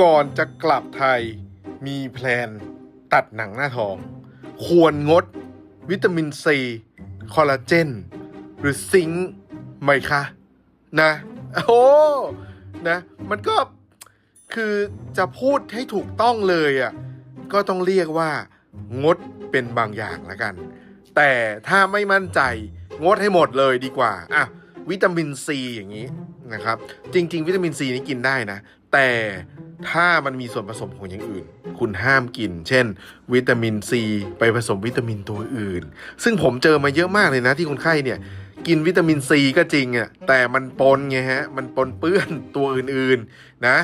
ก่อนจะกลับไทยมีแพลนตัดหนังหน้าท้อง ควรงด วิตามินซี คอลลาเจน หรือซิงค์ไหมคะ นะ โอ้นะ มันก็คือจะพูดให้ถูกต้องเลยอะ ก็ต้องเรียกว่า งดเป็นบางอย่างละกัน แต่ถ้าไม่มั่นใจ งดให้หมดเลยดีกว่า อะ วิตามินซีอย่างนี้นะครับ จริง ๆ วิตามินซีนี่กินได้นะ แต่ ถ้ามันมีส่วนผสมของอย่างอื่น คุณห้ามกิน เช่น วิตามินซีไปผสมวิตามินตัวอื่น ซึ่งผมเจอมาเยอะมากเลยนะที่คนไข้เนี่ยกินวิตามินซีก็จริงอะแต่มันปนไงฮะ มันปนเปื้อนตัวอื่นๆนะ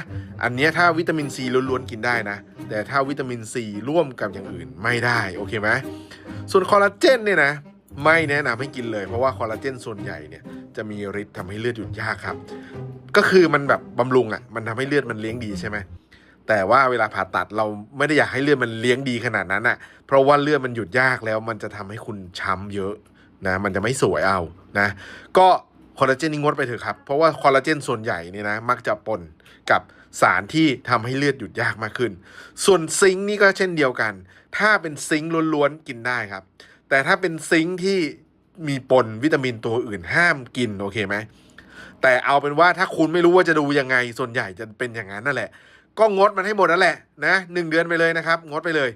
อันนี้ถ้าวิตามินซีล้วนๆกินได้นะ แต่ถ้าวิตามินซีร่วมกับอย่างอื่นไม่ได้โอเคไหมส่วนคอลลาเจนเนี่ยนะไม่แนะนำให้กินเลยเพราะว่าคอลลาเจนส่วนใหญ่เนี่ย จะมีฤทธิ์ทำให้เลือดหยุดยากครับ ก็คือมันแบบบำรุงอะมันทำให้เลือดมันเลี้ยงดีใช่ไหมแต่ว่าเวลาผ่าตัดเราไม่ได้อยากให้เลือดมันเลี้ยงดีขนาดนั้นอะ เพราะว่าเลือดมันหยุดยากแล้วมันจะทำให้คุณช้ำเยอะนะมันจะไม่สวยเอานะ ก็คอลลาเจนนี่งดไปเถอะครับ เพราะว่าคอลลาเจนส่วนใหญ่เนี่ยนะมักจะปนกับสารที่ทำให้เลือดหยุดยากมากขึ้น ส่วนซิงค์นี่ก็เช่นเดียวกัน ถ้าเป็นซิงค์ล้วนๆกินได้ครับ แต่ถ้าเป็นซิงค์ที่ มีปนวิตามินตัวอื่นห้ามกินโอเคไหมแต่เอาเป็นว่าถ้าคุณไม่รู้ว่าจะดูยังไงส่วนใหญ่จะเป็นอย่างนั้นนั่นแหละ ก็งดมันให้หมดนั่นแหละนะหนึ่งเดือนไปเลยนะครับ งดไปเลย